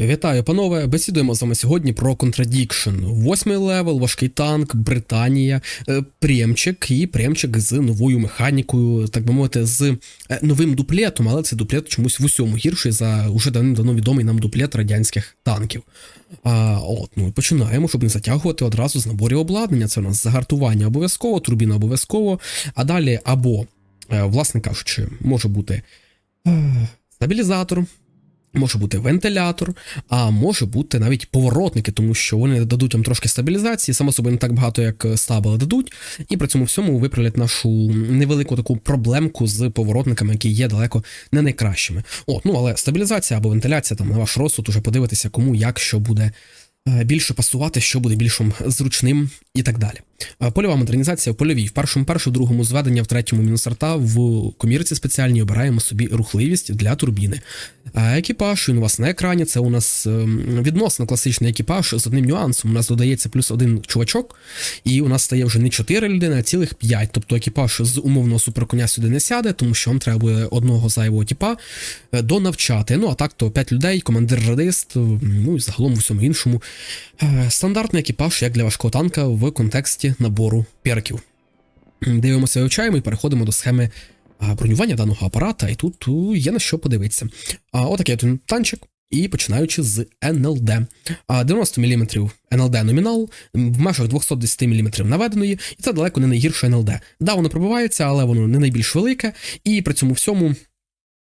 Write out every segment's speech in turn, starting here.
Вітаю, панове! Бесідуємо з вами сьогодні про Contradiction. Восьмий левел, важкий танк, Британія, е, Прємчик і Прємчик з новою механікою, так би мовити, з е, новим дуплетом, але цей дуплет чомусь в усьому гірший за уже давно відомий нам дуплет радянських танків. А, от, ну і починаємо, щоб не затягувати одразу з наборів обладнання. Це у нас загартування обов'язково, турбіна обов'язково, а далі або, е, власне кажучи, може бути стабілізатор. Може бути вентилятор, а може бути навіть поворотники, тому що вони дадуть вам трошки стабілізації, само собою не так багато, як стаб, але дадуть, і при цьому всьому виправлять нашу невелику таку проблемку з поворотниками, які є далеко не найкращими. От, ну але стабілізація або вентиляція там на ваш розсуд, уже подивитися, кому як що буде е, більше пасувати, що буде більш зручним і так далі. Е, Польова модернізація в польовій. В першому, першому, другому зведення, в третьому мінус арта, в комірці спеціальній обираємо собі рухливість для турбіни. А екіпаж він у вас на екрані. Це у нас ем, відносно класичний екіпаж з одним нюансом. У нас додається плюс один чувачок, і у нас стає вже не 4 людини, а цілих 5. Тобто екіпаж з умовного суперконя сюди не сяде, тому що вам треба буде одного зайвого типа е, донавчати. Ну а так, то 5 людей, командир радист, е, ну і загалом в усьому іншому. Е, Стандартний екіпаж, як для важкого танка, в контексті набору перків. Дивимося, вивчаємо і переходимо до схеми бронювання даного апарата, і тут є на що подивитися. А, Отакий от танчик. І починаючи з НЛД. 90 мм НЛД номінал, в межах 210 мм наведеної, і це далеко не найгірше НЛД. Да, воно пробивається, але воно не найбільш велике, і при цьому всьому.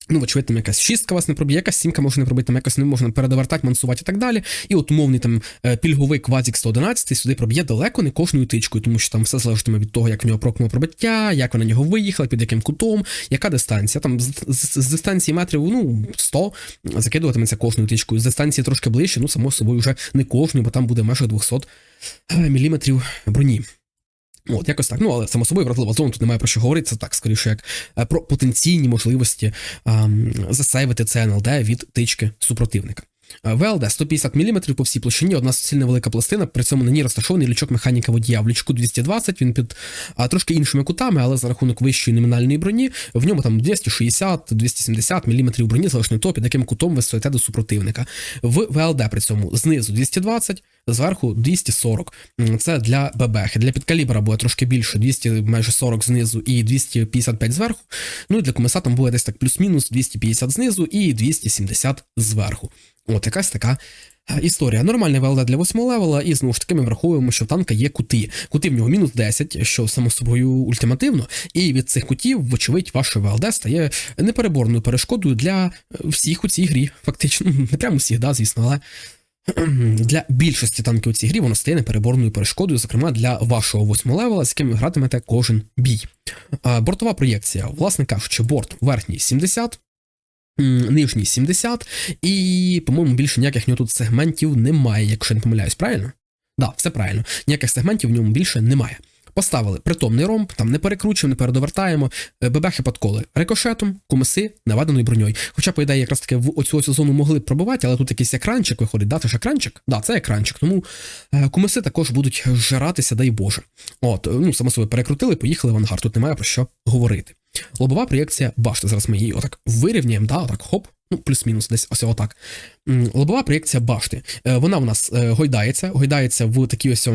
Ну, вочевидь, там якась шістка вас не проб'є, якась сімка може не пробити, там якось не можна передовертати, мансувати і так далі. І от умовний там е, пільговий квазік 111 сюди проб'є далеко не кожною тичкою, тому що там все залежатиме від того, як в нього прокнуло пробиття, як вона на нього виїхала, під яким кутом, яка дистанція. Там з, з, з дистанції метрів ну, 100 закидуватиметься кожною тичкою. З дистанції трошки ближче, ну, само собою, вже не кожною, бо там буде межах 200 мм броні. От, якось так. Ну, але само собою, вразлива зона, тут немає про що говорити. Це так, скоріше, як е, про потенційні можливості ем, засейвити це НЛД від тички супротивника. Е, ВЛД 150 мм по всій площині, одна суцільна велика пластина, при цьому на ній розташований лючок механіка водія. В лючку 220, він під а, трошки іншими кутами, але за рахунок вищої номінальної броні, в ньому там 260-270 мм броні, залежно від того, під яким кутом ви стоїте до супротивника. В ВЛД при цьому знизу 220, зверху 240. Це для ББХ. Для підкалібра буде трошки більше, 200 майже 40 знизу і 255 зверху. Ну і для комеса там буде десь так плюс-мінус 250 знизу і 270 зверху. От якась така е, історія. Нормальний ВЛД для 8 левела, і знову ж таки ми враховуємо, що в танка є кути. Кути в нього мінус 10, що само собою ультимативно, і від цих кутів, вочевидь, ваше ВЛД стає непереборною перешкодою для е, всіх у цій грі. Фактично, не прямо всіх, да, звісно, але. Для більшості танків у цій грі воно стає непереборною перешкодою, зокрема для вашого восьмого левела, з яким ви гратимете кожен бій. Бортова проєкція, власне кажучи, борт верхній 70, нижній 70, і, по-моєму, більше ніяких нього тут сегментів немає, якщо не помиляюсь, правильно? Так, да, все правильно. Ніяких сегментів в ньому більше немає. Поставили притомний ромб, там не перекручуємо, не передовертаємо, е, бебехи подколи рикошетом, кумиси наведеною броньою. Хоча, по ідеї, якраз таки в оцю оцю зону могли б пробивати, але тут якийсь екранчик виходить. Да, це ж екранчик? Да, це екранчик. Тому е, кумиси також будуть жиратися, дай Боже. От, е, ну, само собою перекрутили, поїхали в ангар. Тут немає про що говорити. Лобова проєкція башти. Зараз ми її отак вирівняємо, да, отак, хоп. Ну, плюс-мінус, десь ось отак. Лобова проєкція башти. Вона в нас гойдається, гойдається в такій ось.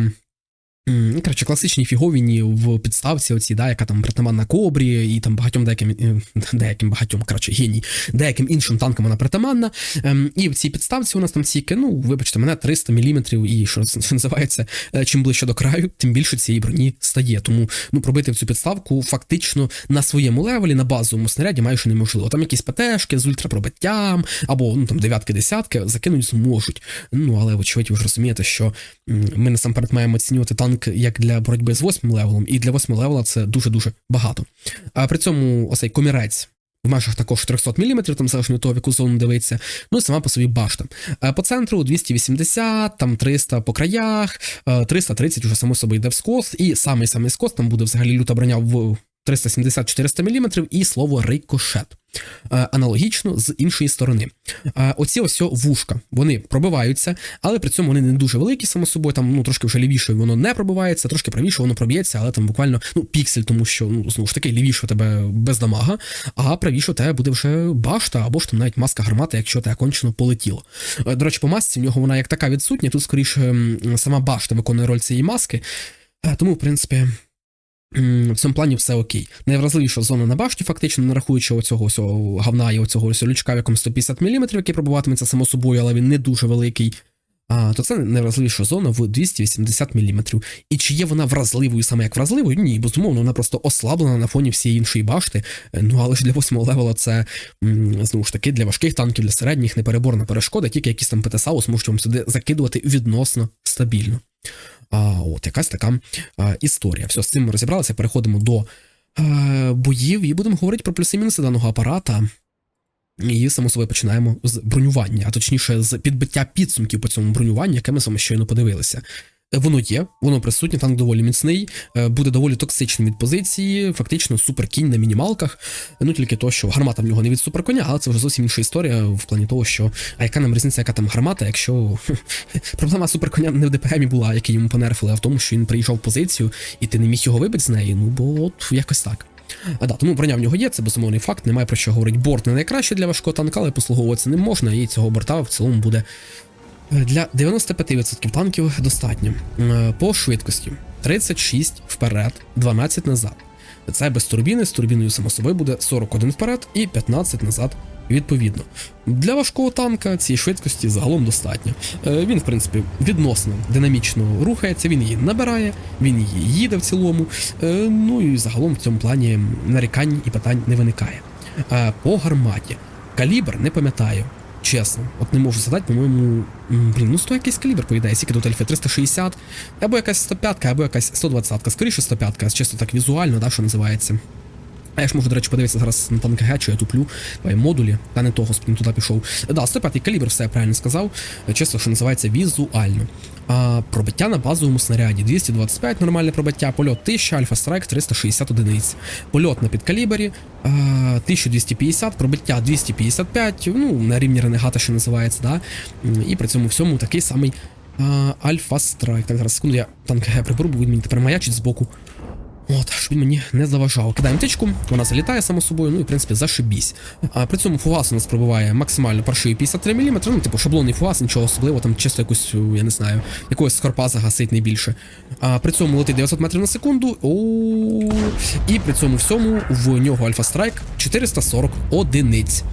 Ну, Коротше, класичній фіговіні в підставці, оці, да, яка там притаманна кобрі, і там багатьом деяким е, деяким багатьом, коротше, геній, деяким іншим танкам вона притаманна. Ем, і в цій підставці у нас там ціки, ну, вибачте, мене 300 мм, і що це називається, е, чим ближче до краю, тим більше цієї броні стає. Тому ну, пробити в цю підставку фактично на своєму левелі, на базовому снаряді майже неможливо. Там якісь ПТшки з ультрапробиттям, або ну, там дев'ятки-десятки закинуть зможуть. Ну, але вочевидь, ви ж розумієте, що ми насамперед маємо оцінювати танк як для боротьби з восьмим левелом, і для восьмого левела це дуже-дуже багато. А при цьому оцей комірець. В межах також 300 мм, там залежно від того, в яку зону дивиться. Ну і сама по собі башта. По центру 280, там 300 по краях, е, 330 уже само собою йде в скос, і самий самий скос там буде взагалі люта броня в 370-400 мм і слово рикошет. Е, Аналогічно з іншої сторони. Е, Оці ось вушка, вони пробиваються, але при цьому вони не дуже великі, само собою, там ну трошки вже лівіше воно не пробивається, трошки правіше воно проб'ється, але там буквально ну, піксель, тому що ну, знову ж таки лівіше у тебе без дамага, а правіше у тебе буде вже башта або ж там навіть маска гармати, якщо тебе кончено полетіло. Е, До речі, по масці в нього вона як така відсутня, тут скоріше сама башта виконує роль цієї маски. Тому, в принципі. В цьому плані все окей. Найвразливіша зона на башті, фактично, не рахуючи оцього всього говна і оцього лючка, в якому 150 мм, який пробуватиметься само собою, але він не дуже великий. А, то це найвразливіша зона в 280 мм. І чи є вона вразливою саме як вразливою? Ні, безумовно, вона просто ослаблена на фоні всієї іншої башти. Е, Ну але ж для 8 левела це знову ж таки для важких танків, для середніх непереборна перешкода, тільки якісь там ПТСАУС можуть вам сюди закидувати відносно стабільно. А, от якась така а, історія. Все, з цим ми розібралися. Переходимо до а, боїв і будемо говорити про плюси-мінуси даного апарата. І само собою починаємо з бронювання, а точніше з підбиття підсумків по цьому бронюванню, яке ми саме щойно подивилися. Е, Воно є, воно присутнє, танк доволі міцний, е, буде доволі токсичним від позиції, фактично суперкінь на мінімалках. Ну тільки то, що гармата в нього не від суперконя, але це вже зовсім інша історія в плані того, що а яка нам різниця, яка там гармата, якщо проблема суперконя не в ДПМі була, який йому понерфили, а в тому, що він приїжджав в позицію, і ти не міг його вибити з неї. Ну бо от якось так. А да, тому броня в нього є, це безумовний факт, немає про що говорити. Борт не найкращий для важкого танка, але послуговуватися ним можна, і цього борта в цілому буде е, для 95% танків достатньо. Е, По швидкості 36 вперед, 12 назад. Це без турбіни, з турбіною само собою буде 41 вперед і 15 назад. Відповідно, для важкого танка цієї швидкості загалом достатньо. Е, Він, в принципі, відносно динамічно рухається, він її набирає, він її їде в цілому. Е, Ну і загалом в цьому плані нарікань і питань не виникає. Е, По гарматі калібр не пам'ятаю. Чесно, от не можу задати, по-моєму, блін, ну 100 якийсь калібр, повідає, скільки тут альфа 360, або якась 105, або якась 120, скоріше 105, чисто так візуально, да, що називається. А я ж можу, до речі, подивитися зараз на танк ГГ, що я туплю, давай модулі, та не того, не туди пішов. Да, 105 калібр, все я правильно сказав. Чисто, що називається візуально. А, пробиття на базовому снаряді 225 нормальне пробиття, польот 1000, Альфа Страйк 360 одиниць. Польот на підкалібері а, 1250, пробиття 255, ну, на рівні ренегата, що називається, да. І при цьому всьому такий самий Альфа Страйк. Так, зараз секунду, я танк ГГ приберу, бо він мені тепер маячить збоку. От, щоб мені не заважав. Кидаємо тичку, вона залітає само собою, ну і в принципі зашибісь. А при цьому фугас у нас пробиває максимально паршиві 53 мм, ну, типу шаблонний фугас, нічого особливого, там чисто якусь, я не знаю, якогось скорпа загасить не більше. А при цьому летить 900 метрів на секунду. О, і при цьому всьому в нього Альфа Страйк 440 одиниць.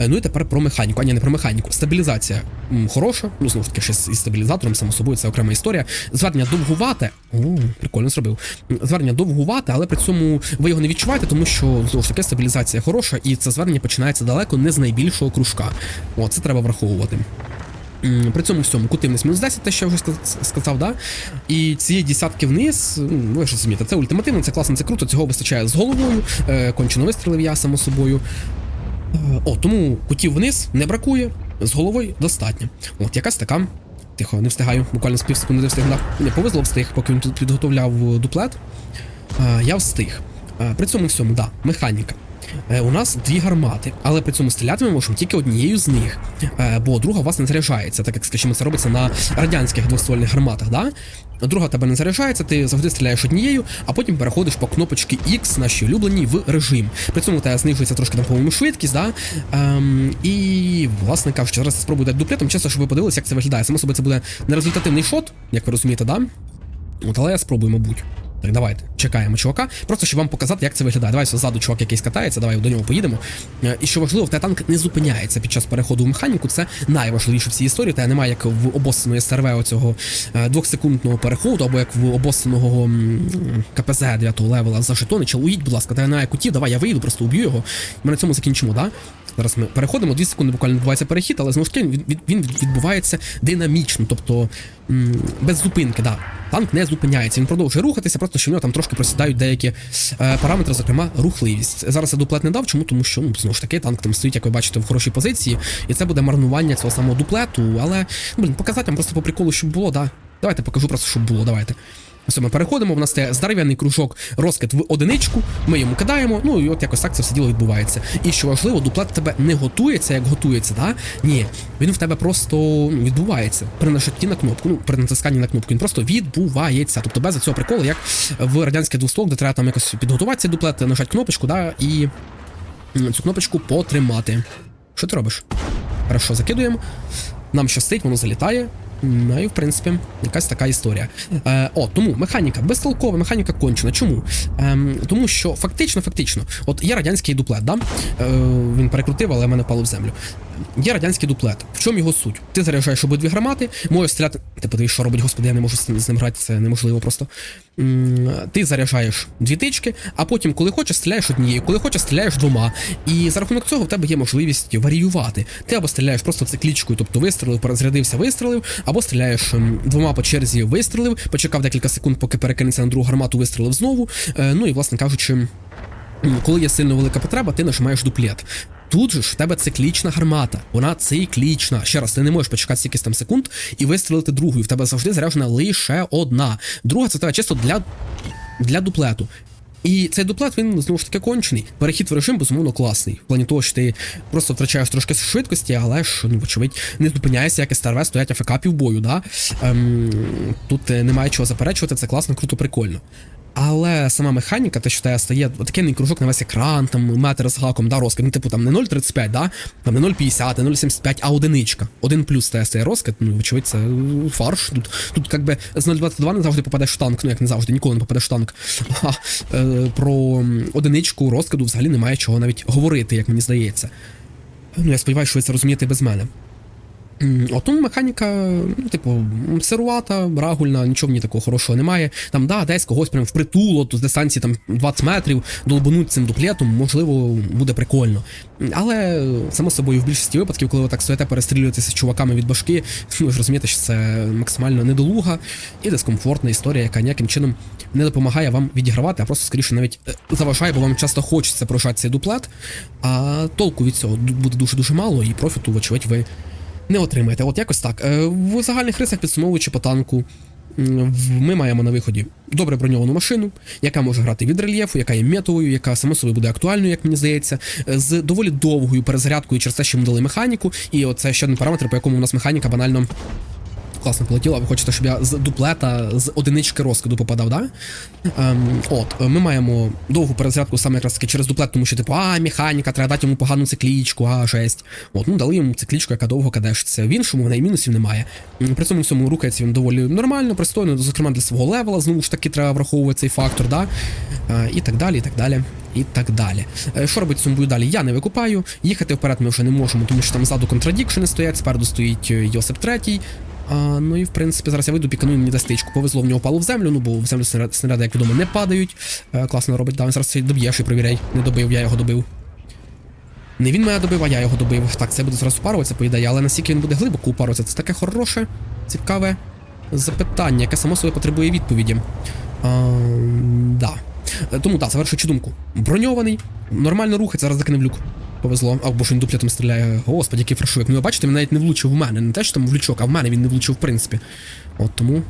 Е, Ну і тепер про механіку, а ні, не про механіку. Стабілізація хороша, ну знову ж таки, ще із стабілізатором, само собою, це окрема історія. Звернення довгувате. О, прикольно зробив. Звернення довгувате, але при цьому ви його не відчуваєте, тому що знову ж таки стабілізація хороша, і це звернення починається далеко не з найбільшого кружка. О, це треба враховувати. При цьому всьому кутивність мінус 10, те, що я вже сказав, да? І ці десятки вниз, ну, ви ж розумієте, це ультимативно, це класно, це круто, цього вистачає з головою, е, кончено вистрілив я, само собою. О, тому кутів вниз не бракує, з головою достатньо. От якась така. Тихо, не встигаю, буквально з пів не встигнув. Не повезло встиг, поки він тут підготовляв е, дуплет. Е, Я встиг. Е, При цьому всьому, да, механіка. У нас дві гармати, але при цьому стріляти ми можемо тільки однією з них, бо друга у вас не заряджається, так як, скажімо, це робиться на радянських двоствольних гарматах. Да? Друга тебе не заряджається, ти завжди стріляєш однією, а потім переходиш по кнопочці X, нашій улюбленій, в режим. При цьому тебе знижується трошки там, по-моєму, швидкість, да? Ем, і, власне кажучи, зараз спробую дати дуплетом, чесно, щоб ви подивилися, як це виглядає. Само собі це буде нерезультативний шот, як ви розумієте, да? От, але я спробую, мабуть. Так, давайте, чекаємо чувака. Просто щоб вам показати, як це виглядає. Давай ззаду чувак якийсь катається, давай до нього поїдемо. Е, І що важливо, в тебе танк не зупиняється під час переходу в механіку. Це найважливіше в цій історії. Та немає як в обоссаної СРВ оцього е, двохсекундного переходу, або як в обоссаного КПЗ 9 левела за жетони. Чи уїдь, будь ласка, та немає кутів, давай я вийду, просто уб'ю його. Ми на цьому закінчимо, да? Зараз ми переходимо, 2 секунди буквально відбувається перехід, але знову ж таки він- він відбувається динамічно, тобто без зупинки. Да. Танк не зупиняється, він продовжує рухатися, просто що в нього там трошки просідають деякі е, параметри, зокрема рухливість. Зараз я дуплет не дав, чому? Тому що ну, знову ж таки танк там стоїть, як ви бачите, в хорошій позиції, і це буде марнування цього самого дуплету. Але ну, блін, показати вам просто по приколу, щоб було, да. Давайте покажу просто, щоб було, давайте. Ось ми переходимо, в нас є здоров'яний кружок розкид в одиничку, ми йому кидаємо, ну і от якось так це все діло відбувається. І що важливо, дуплет в тебе не готується, як готується, да? Ні, він в тебе просто ну, відбувається при нажатті на кнопку, ну при натисканні на кнопку, він просто відбувається. Тобто без цього приколу, як в радянських двостволок, де треба там якось підготувати цей дуплет, нажати кнопочку, да, і цю кнопочку потримати. Що ти робиш? Хорошо, закидуємо. Нам щастить, воно залітає. Ну і в принципі, якась така історія. Е, о, тому механіка безтолкова, механіка кончена. Чому? Ем, тому що фактично, фактично, от є радянський дуплет, да? Е, він перекрутив, але мене впало в землю. Є радянський дуплет. В чому його суть? Ти заряджаєш обидві гармати, можеш стріляти. Ти подивись, що робить, господи, я не можу з ним грати, це неможливо просто. Ти заряджаєш дві тички, а потім, коли хочеш, стріляєш однією, коли хочеш, стріляєш двома. І за рахунок цього в тебе є можливість варіювати. Ти або стріляєш просто циклічкою, тобто вистрілив, перезарядився, вистрілив, або стріляєш ем, двома по черзі, вистрілив, почекав декілька секунд, поки перекинеться на другу гармату, вистрілив знову. Е, Ну і, власне кажучи. Коли є сильно велика потреба, ти нажимаєш дуплет. Тут же ж в тебе циклічна гармата. Вона циклічна. Ще раз, ти не можеш почекати стільки там секунд і вистрілити другою. В тебе завжди заряджена лише одна. Друга це тебе чисто для, для дуплету. І цей дуплет він знову ж таки кончений. Перехід в режим, безумовно, класний. В плані того, що ти просто втрачаєш трошки швидкості, але ж, ну, вочевидь, не зупиняєшся, як СТРВ стоять АФК півбою, да? Ем, тут е, немає чого заперечувати, це класно, круто, прикольно. Але сама механіка, те, що тебе стає такий кружок на весь екран, там метр з гаком, да, розкид, ну, типу там не 0,35, да, там не 0,50, не 0,75, а одиничка. Один плюс стає стає розкид, ну, вочевидь, це е, фарш. Тут, тут якби з 0,22 не завжди попадеш в танк, ну як не завжди, ніколи не попадеш в танк. А е, про одиничку розкиду взагалі немає чого навіть говорити, як мені здається. Ну, я сподіваюся, що ви це розумієте без мене. От механіка, ну, типу, сирувата, рагульна, нічого в ній такого хорошого немає. Там, да, десь когось прям впритул, от з дистанції там 20 метрів, долбануть цим дуплетом, можливо, буде прикольно. Але, само собою, в більшості випадків, коли ви так стоїте, перестрілюєтеся з чуваками від башки, ви ж розумієте, що це максимально недолуга і дискомфортна історія, яка ніяким чином не допомагає вам відігравати, а просто скоріше навіть е, заважає, бо вам часто хочеться прожати цей дуплет, а толку від цього буде дуже-дуже мало, і профіту, вочевидь, ви не отримаєте. От якось так. Е, В загальних рисах підсумовуючи по танку, ми маємо на виході добре броньовану машину, яка може грати від рельєфу, яка є метовою, яка само собою буде актуальною, як мені здається, з доволі довгою перезарядкою через те, що ми дали механіку. І оце ще один параметр, по якому у нас механіка банально. Класно полетіла, ви хочете, щоб я з дуплета, з одинички розкиду попадав, да? Ем, от, ми маємо довгу перезарядку саме якраз таки через дуплет, тому що, типу, а, механіка, треба дати йому погану циклічку, а, жесть. От, ну дали йому циклічку, яка довго кадешиться. В іншому в неї мінусів немає. При цьому всьому рухається він доволі нормально, пристойно, зокрема для свого левела, знову ж таки, треба враховувати цей фактор, да? Е, і так далі, і так далі. І так далі. Е, Що робить цьому бою далі? Я не викупаю. Їхати вперед ми вже не можемо, тому що там ззаду контрадікшени стоять, спереду стоїть е, Йосип третій. А, ну і в принципі зараз я вийду, піканую мені дастичку. Повезло в нього впало в землю, ну бо в землю снаряди, як відомо, не падають. Е, класно робить. Да, він зараз доб'єш і провіряй. Не добив, я його добив. Не він мене добив, а я його добив. Так, це буде зараз упаруватися, по ідеї, але наскільки він буде глибоко упаруватися, це таке хороше, цікаве запитання, яке само собі потребує відповіді. А, да. Е, Тому так, завершуючи думку. Броньований, нормально рухається, зараз закине люк. Повезло, або що він дуплетом стріляє. Господи, який фаршовик. Ну ви бачите, він навіть не влучив в мене. Не те, що там в лючок, а в мене він не влучив, в принципі. От тому.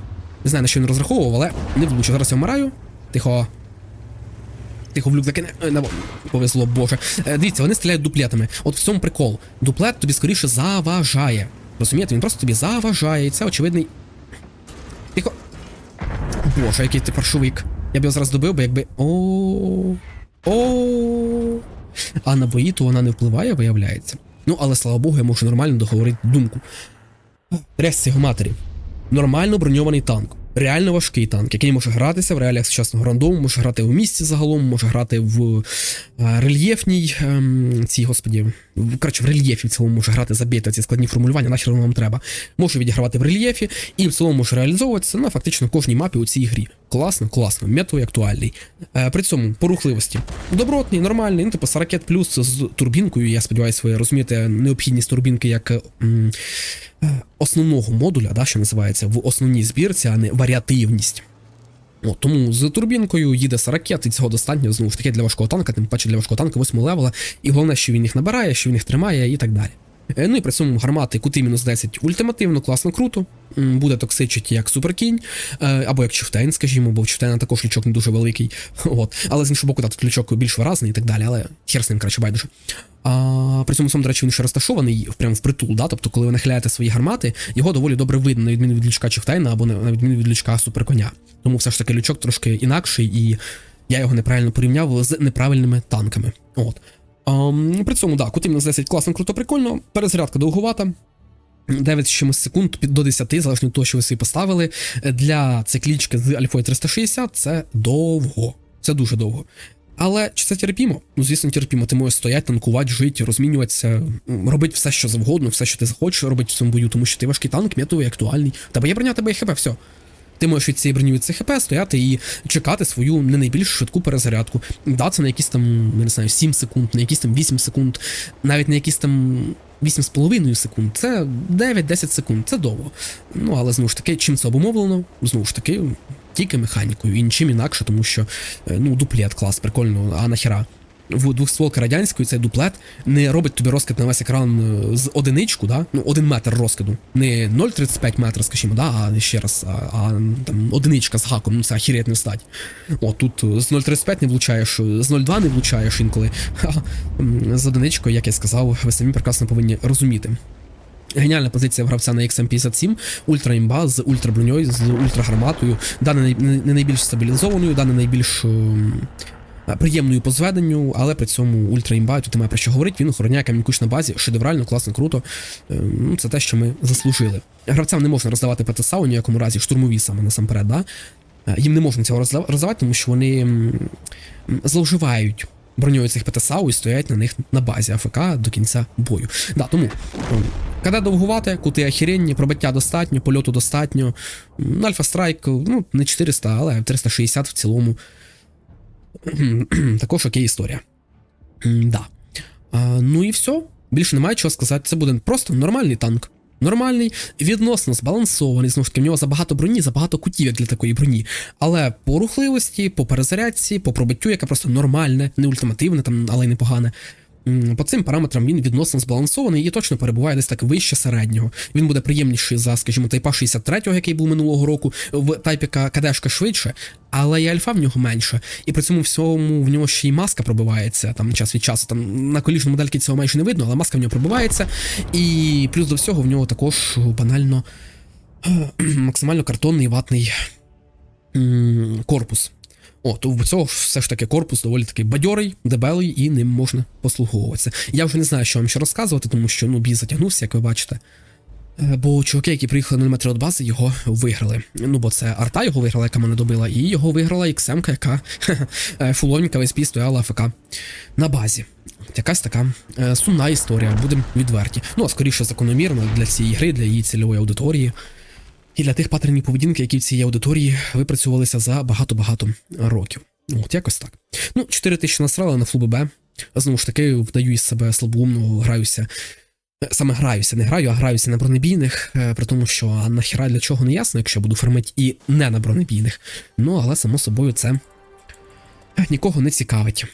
Не знаю, на що він розраховував, але не влучив. Зараз я вмираю. Тихо. Тихо в люк закине. Е, Повезло, боже. Е, Дивіться, вони стріляють дуплетами. От в цьому прикол. Дуплет тобі скоріше заважає. Розумієте, він просто тобі заважає. І це очевидний. Тихо. Боже, який ти паршовик. Я б його зараз добив, бо якби. О. О. А на бої то вона не впливає, виявляється. Ну, але слава Богу, я можу нормально договорити думку. Тряс його матері. Нормально броньований танк. Реально важкий танк, який може гратися в реаліях сучасного рандому, може грати в місті загалом, може грати в е, рельєфній ем, цій, господі, коротше, в рельєфі в цілому може грати забити ці складні формулювання, нахер воно вам треба. Може відігравати в рельєфі і в цілому може реалізовуватися на фактично кожній мапі у цій грі. Класно, класно, метовий актуальний. Е, при цьому по рухливості. Добротний, нормальний, ну, типу 40 плюс з турбінкою, я сподіваюся, ви розумієте необхідність турбінки як. м, е, Основного модуля, да, що називається в основній збірці, а не варіативність. О, тому з турбінкою їде 40 і цього достатньо знову ж таки для важкого танка, тим паче для важкого танка 8 левела. І головне, що він їх набирає, що він їх тримає і так далі. Е, Ну і при цьому гармати кути мінус 10 ультимативно, класно, круто. Буде токсичити як суперкінь, е, або як Чифтейн, скажімо, бо в Чифтейна також лючок не дуже великий. От. Але з іншого боку, да, тут лючок більш виразний і так далі, але хер з ним краще байдуже. А, при цьому сам, до речі, він ще розташований прямо в притул, да? тобто, коли ви нахиляєте свої гармати, його доволі добре видно, на відміну від лючка Чифтейна або на відміну від лючка суперконя. Тому все ж таки лючок трошки інакший, і я його неправильно порівняв з неправильними танками. От. Um, при цьому, да, кути мінус 10 класно, круто, прикольно. Перезарядка довгувата. 9 з чимось секунд до 10, залежно від того, що ви собі поставили. Для циклічки з Альфою 360 це довго. Це дуже довго. Але чи це терпімо? Ну, звісно, терпімо. Ти можеш стояти, танкувати, жити, розмінюватися, робити все, що завгодно, все, що ти захочеш робити в цьому бою, тому що ти важкий танк, метовий, актуальний. Тебе є броня, тебе є хп, все. Ти можеш від цієї броні від цих хп стояти і чекати свою не найбільш швидку перезарядку. Да, це на якісь там, не знаю, 7 секунд, на якісь там 8 секунд, навіть на якісь там 8,5 секунд. Це 9-10 секунд, це довго. Ну, але знову ж таки, чим це обумовлено? Знову ж таки, тільки механікою і нічим інакше, тому що е, ну, дуплет клас, прикольно, а нахера. В двохстволки радянської цей дуплет не робить тобі розкид на весь екран е, з одиничку, да? ну, один метр розкиду. Не 0,35 метра, скажімо, да? а ще раз, а, а там одиничка з гаком, ну це ахіретна стать. О, тут е, з 0,35 не влучаєш, е, з 0,2 не влучаєш інколи. А з одиничкою, як я сказав, ви самі прекрасно повинні розуміти. Геніальна позиція гравця на XM57, ультра імба з ультраброньою, з ультрагарматою, да, не, най- не- не найбільш стабілізованою, да, не найбільш ем, приємною по зведенню, але при цьому ультра імба, тут немає про що говорити, він охороняє камінь-куч на базі, шедеврально, класно, круто. Ем, Ну, це те, що ми заслужили. Гравцям не можна роздавати ПТСА у ніякому разі, штурмові саме насамперед, да? Е, Їм не можна цього роздавати, тому що вони зловживають броньою цих ПТСАУ і стоять на них на базі АФК до кінця бою. Да, тому м, довгувати, кути охеренні, пробиття достатньо, польоту достатньо. Альфа Страйк, ну, не 400, але 360 в цілому. Також окей історія. Да. А, ну і все. Більше немає чого сказати. Це буде просто нормальний танк. Нормальний, відносно збалансований, знову ж таки, в нього забагато броні, забагато кутів як для такої броні. Але по рухливості, по перезарядці, по пробиттю, яке просто нормальне, не ультимативне, там, але й непогане. По цим параметрам він відносно збалансований і точно перебуває десь так вище середнього. Він буде приємніший за, скажімо, тайпа 63-го, який був минулого року, в тайпіка КДшка швидше, але і альфа в нього менше. І при цьому всьому в нього ще й маска пробивається там час від часу. Там на коліжній модельки цього майже не видно, але маска в нього пробивається. І плюс до всього в нього також банально максимально картонний ватний корпус. О, то в цього все ж таки корпус доволі такий бадьорий, дебелий, і ним можна послуговуватися. Я вже не знаю, що вам ще розказувати, тому що ну, бій затягнувся, як ви бачите. Е, Бо чуваки, які приїхали на метро від бази, його виграли. Ну, бо це арта його виграла, яка мене добила, і його виграла XM, яка е, фуловенька весь стояла АФК на базі. Якась така е, сумна історія, будемо відверті. Ну, а скоріше закономірно для цієї гри, для її цільової аудиторії. І для тих паттернів поведінки, які в цій аудиторії випрацьовувалися за багато-багато років. От якось так. Ну, 4 тисячі насрали на флу ББ. Знову ж таки, вдаю із себе слабоумного, граюся. Саме граюся, не граю, а граюся на бронебійних, е, при тому, що нахіра для чого не ясно, якщо буду фармити і не на бронебійних. Ну, але само собою це нікого не цікавить.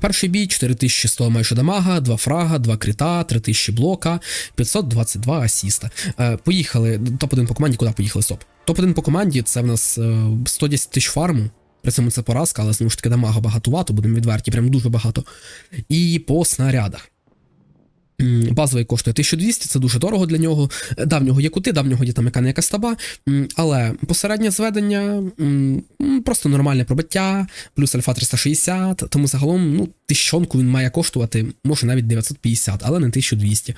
Перший бій 4100 майже дамага, 2 фрага, 2 крита, 3000 блока, 522 асіста. Е, поїхали. Топ-1 по команді, куди поїхали СОП? Топ-1 по команді це в нас е, 110 тисяч фарму. При цьому це поразка, але знову ж таки дамага багатувато, будемо відверті, прям дуже багато. І по снарядах. Базовий коштує 1200, це дуже дорого для нього. Е, Да, в нього є кути, давнього є там яка не якась таба. але посереднє зведення, просто нормальне пробиття, плюс альфа 360, тому загалом ну, тисячонку він має коштувати, може навіть 950, але не 1200.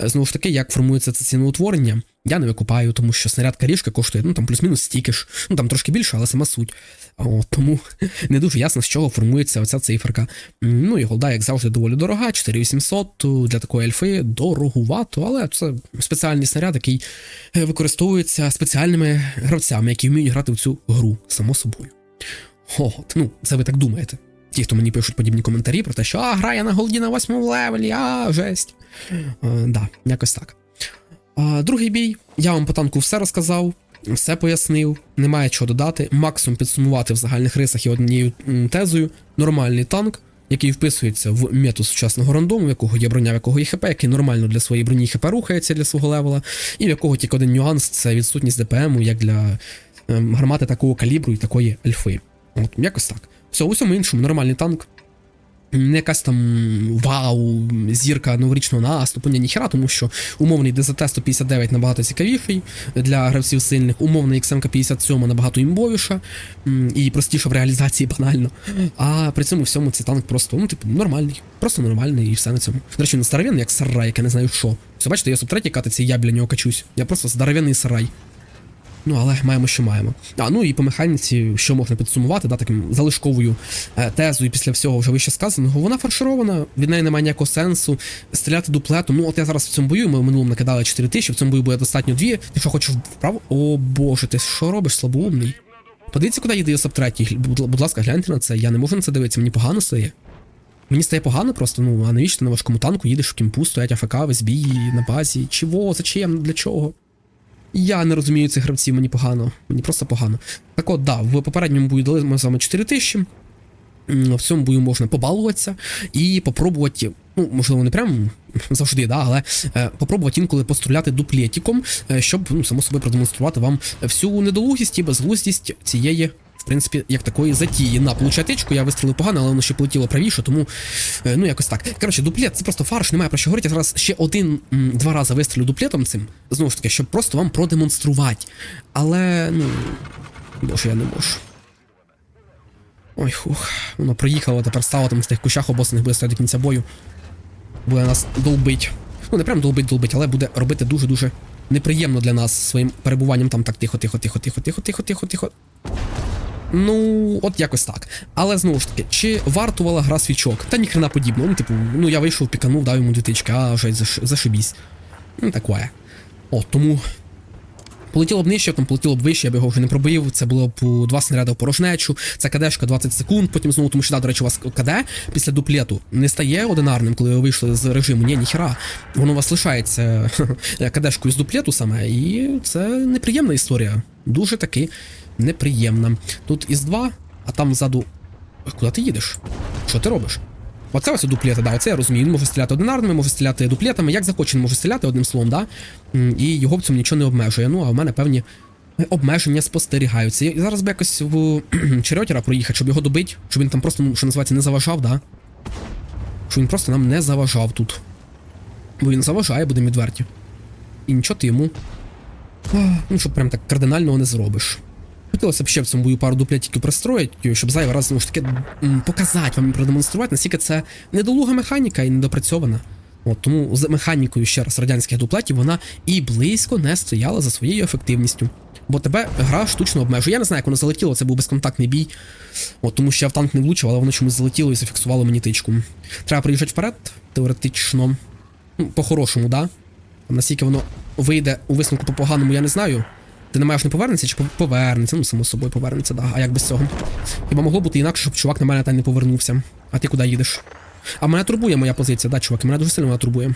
Е, Знову ж таки, як формується це ціноутворення, я не викупаю, тому що снаряд карішка коштує ну, там плюс-мінус стільки ж, ну там трошки більше, але сама суть. О, тому не дуже ясно, з чого формується оця циферка. Ну і голда, як завжди, доволі дорога, 4800 для такої ельфи дорогувато, але це спеціальний снаряд, який е, використовується спеціальними гравцями, які вміють грати в цю гру, само собою. От, ну, це ви так думаєте. Ті, хто мені пишуть подібні коментарі про те, що а, грає на голді на восьмому левелі, а, жесть. Е, да, якось так. А, другий бій. Я вам по танку все розказав, все пояснив, немає чого додати. Максимум підсумувати в загальних рисах і однією тезою. Нормальний танк, який вписується в мету сучасного рандому, в якого є броня, в якого є ХП, який нормально для своєї броні ХП рухається для свого левела, і в якого тільки один нюанс це відсутність ДПМу, як для ем, гармати такого калібру і такої ельфи. От, якось так. Все, у всьому іншому нормальний танк. Не якась там вау, зірка новорічного наступу, ні, ніхера, тому що умовний ДЗТ 159 набагато цікавіший для гравців сильних, умовний XMK 57 набагато імбовіша і простіша в реалізації банально. А при цьому всьому цей танк просто, ну, типу, нормальний, просто нормальний і все на цьому. До речі, не здоровенний, як сарай, як я не знаю що. Все, бачите, я субтретій катиться, я біля нього качусь. Я просто здоровенний сарай. Ну, але маємо, що маємо. А ну і по механіці, що можна підсумувати, да, таким залишковою е, тезою після всього вже вище сказаного, вона фарширована, від неї немає ніякого сенсу. Стріляти дуплетом. Ну, от я зараз в цьому бою, ми в минулому накидали 4 тисячі, в цьому бою буде достатньо 2. Ти що хочеш вправо? О боже, ти що робиш, слабоумний? Подивіться, куди їде Йосип третій. Будь, ласка, гляньте на це. Я не можу на це дивитися, мені погано стає. Мені стає погано просто, ну, а навіщо ти на важкому танку їдеш в кімпу, стоять АФК, весь бій на базі. Чого? Зачем? Для чого? Я не розумію цих гравців, мені погано. Мені просто погано. Так от, да, в попередньому бою дали ми вами 4 тисячі. В цьому бою можна побалуватися і попробувати, ну, можливо, не прям завжди, да, але е, попробувати інколи постріляти дуплетіком, е, щоб, ну, само собою продемонструвати вам всю недолугість і безглуздість цієї. В принципі, як такої затії на получатичку, я вистрілив погано, але воно ще полетіло правіше, тому е, ну якось так. Коротше, дуплет це просто фарш, немає про що говорити. Я зараз ще один-два рази вистрілю дуплетом цим, знову ж таки, щоб просто вам продемонструвати. Але, ну, боже, я не можу. Ой, хух, воно проїхало, тепер стало там з тих кущах обосаних буде стояти до кінця бою. Буде нас долбить. Ну, не прям долбить-долбить, але буде робити дуже-дуже неприємно для нас своїм перебуванням там так тихо, тихо, тихо, тихо, тихо, тихо, тихо, тихо. Ну, от якось так. Але знову ж таки, чи вартувала гра свічок? Та ніхрена подібного. Ну, типу, ну я вийшов, піканув, дав йому дві тички, а вже заш... зашибісь. Ну, такое. О, тому. Полетіло б нижче, там полетіло б вище, я б його вже не пробив. Це було б два снаряди в порожнечу. Це КДшка 20 секунд, потім знову, тому що, да, до речі, у вас КД після дуплету не стає одинарним, коли ви вийшли з режиму. Ні, ніхера. Воно у вас лишається КДшкою з дуплету саме, і це неприємна історія. Дуже таки неприємна. Тут із 2, а там ззаду. Куди ти їдеш? Що ти робиш? Оце ось дуплета, да, оце я розумію. Він може стріляти одинарними, може стріляти дуплетами, як захоче, може стріляти одним словом, да? І його в цьому нічого не обмежує. Ну, а в мене певні обмеження спостерігаються. І зараз би якось в Черетера проїхати, щоб його добити, щоб він там просто, ну, що називається, не заважав, да? Щоб він просто нам не заважав тут. Бо він заважає, будемо відверті. І нічого ти йому. Ну, щоб прям так кардинального не зробиш. Хотілося б ще в цьому бою пару дуплетиків пристроїти, щоб зайвий раз знову ж таки показати вам і продемонструвати, наскільки це недолуга механіка і недопрацьована. От тому з механікою ще раз радянських дуплетів вона і близько не стояла за своєю ефективністю. Бо тебе гра штучно обмежує. Я не знаю, як воно залетіло, це був безконтактний бій. От тому що я в танк не влучив, але воно чомусь залетіло і зафіксувало мені тичку. Треба приїжджати вперед, теоретично. Ну, по-хорошому, да? Наскільки воно вийде у висновку по-поганому, я не знаю. Маєш не повернеться чи повернеться? Ну, само собою повернеться, да. А як без цього? Хіба могло бути інакше, щоб чувак на мене та не повернувся. А ти куди їдеш? А мене турбує моя позиція, да, чувак, мене дуже сильно вона турбує.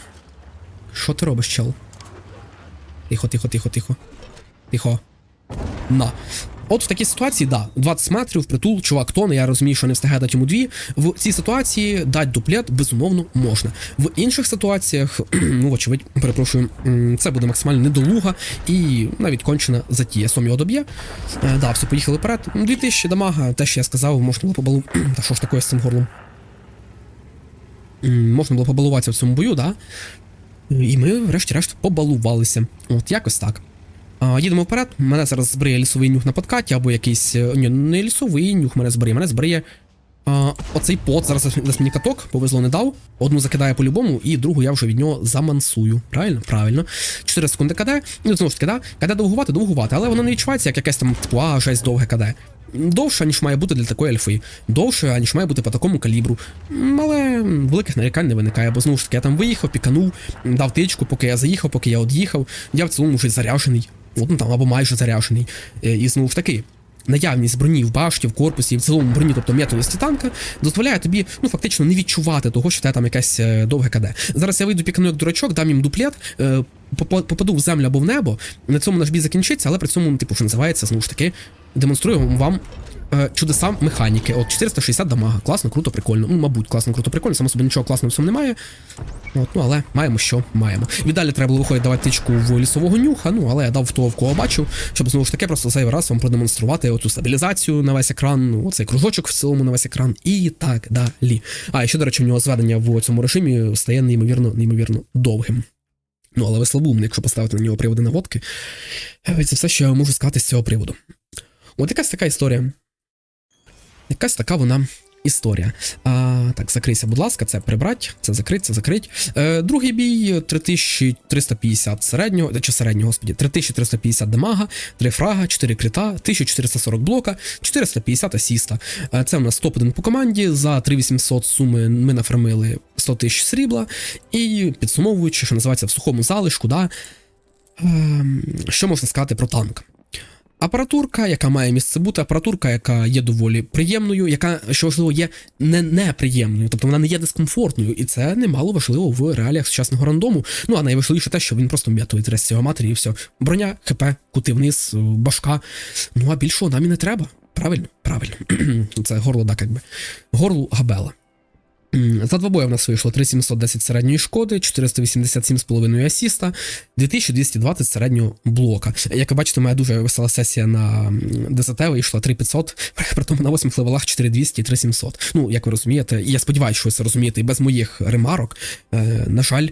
Що ти робиш, чел? Тихо, тихо, тихо, тихо. Тихо. На. От в такій ситуації, да, 20 метрів, притул, чувак тоне, я розумію, що не встигає дати йому дві. В цій ситуації дати дуплет, безумовно, можна. В інших ситуаціях, ну, вочевидь, перепрошую, це буде максимально недолуга і навіть кончена затія. Сом його доб'є. Е, да, все, поїхали вперед. 2000 дамага, те, що я сказав, можна було побалу. Та що ж таке з цим горлом? Можна було побалуватися в цьому бою, да? І ми, врешті-решт, побалувалися. От якось так. Їдемо вперед. Мене зараз збриє лісовий нюх на подкаті, або якийсь. е, Ні, не лісовий нюх мене збриє, мене збриє. А, оцей пот зараз дасть мені каток, повезло не дав. Одну закидає по-любому, і другу я вже від нього замансую. Правильно? Правильно. 4 секунди КД. Ну, знову ж таки, да? КД довгувати, довгувати, але воно не відчувається як якесь там типу, а, жесть довге КД. Довше, ніж має бути для такої ельфи. Довше, ніж має бути по такому калібру. Але великих нарікань не виникає, бо знову ж таки я там виїхав, піканув, дав тичку, поки я заїхав, поки я од'їхав. Я в цілому вже заряжений. От, ну, там, або майже заряжений. Е, І знову ж таки. Наявність броні в башті, в корпусі, в цілому броні, тобто м'ятовості танка, дозволяє тобі ну фактично не відчувати того, що тебе там якесь е, довге КД. Зараз я вийду пікану як дурачок, дам їм дуплет, е, попаду в землю або в небо. На цьому наш бій закінчиться, але при цьому, ну, типу, що називається, знову ж таки, демонструю вам чудеса механіки. От 460 дамага. Класно, круто, прикольно. Ну, мабуть, класно, круто, прикольно. Само собі нічого класного в цьому немає. От, ну, але маємо, що маємо. Віддалі треба було виходити давати тичку в лісового нюха, ну, але я дав в того, в кого бачив, щоб знову ж таки просто зайвий раз вам продемонструвати оцю стабілізацію на весь екран, ну, оцей кружочок в цілому на весь екран і так далі. А, і ще, до речі, в нього зведення в цьому режимі стає неймовірно, неймовірно довгим. Ну, але ви слабоумний, якщо поставити на нього приводи наводки. Е, Це все, що я можу сказати з цього приводу. От якась така історія. Якась така вона історія. А, так, закрийся, будь ласка, це прибрать, це закрить, це закрить. Е, другий бій 3350 середнього, чи середнього, господі, 3350 дамага, 3 фрага, 4 крита, 1440 блока, 450 асіста. Е, це у нас топ-1 по команді. За 3800 суми ми нафармили 100 тисяч срібла. І підсумовуючи, що називається в сухому залишку, да, Ем, що можна сказати про танк? Апаратурка, яка має місце бути, апаратурка, яка є доволі приємною, яка, що важливо, є не неприємною, тобто вона не є дискомфортною, і це немало важливо в реаліях сучасного рандому. Ну а найважливіше те, що він просто м'ятує трес цього матері і все. Броня, ХП, кути вниз, башка. Ну а більшого нам і не треба. Правильно? Правильно. це горло, да, як би. Горлу габела. За два боя в нас вийшло 3710 середньої шкоди, 487,5 асіста, 2220 середнього блока. Як ви бачите, моя дуже весела сесія на ДЗТ вийшла 3500, при тому на 8 левелах 4200 і 3700. Ну, як ви розумієте, і я сподіваюся, що ви це розумієте, і без моїх ремарок, е, на жаль,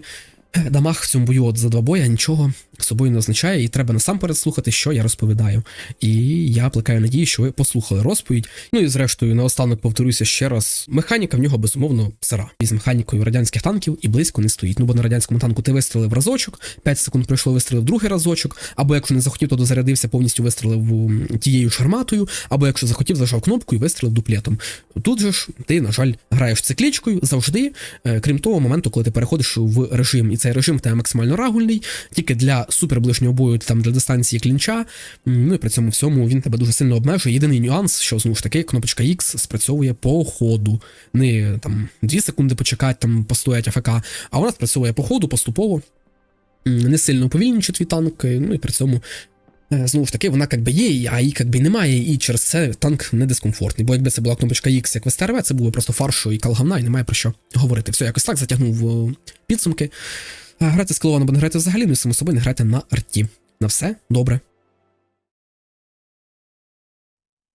дамаг в цьому бою от за два бої нічого собою не означає, і треба насамперед слухати, що я розповідаю. І я плекаю надію, що ви послухали розповідь. Ну і зрештою, наостанок повторюся ще раз: механіка в нього безумовно сира. І з механікою радянських танків і близько не стоїть. Ну бо на радянському танку ти вистрілив разочок, 5 секунд пройшло, вистрілив другий разочок, або якщо не захотів, то дозарядився, повністю вистрілив тією ж гарматою, або якщо захотів, зажав кнопку і вистрілив дуплетом. Тут же ж ти, на жаль, граєш циклічкою завжди, е, крім того моменту, коли ти переходиш в режим, цей режим там максимально рагульний, тільки для суперближнього бою, там для дистанції клінча. Ну і при цьому всьому він тебе дуже сильно обмежує. Єдиний нюанс, що знову ж таки кнопочка X спрацьовує по ходу. Не там 2 секунди почекати, там постоять АФК, а вона спрацьовує по ходу поступово. Не сильно уповільнюючи твій танк, ну і при цьому. Е, Знову ж таки, вона якби є, а її якби немає, і через це танк не дискомфортний. Бо якби це була кнопочка X, як в СТРВ, це було просто фаршу і калгавна, і немає про що говорити. Все, якось так затягнув підсумки. Грати скіловано, бо не грати взагалі, ну і само собою не грати на арті. На все добре.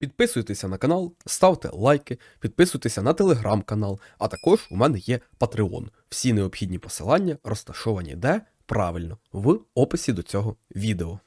Підписуйтеся на канал, ставте лайки, підписуйтеся на телеграм-канал, а також у мене є Patreon. Всі необхідні посилання розташовані де правильно в описі до цього відео.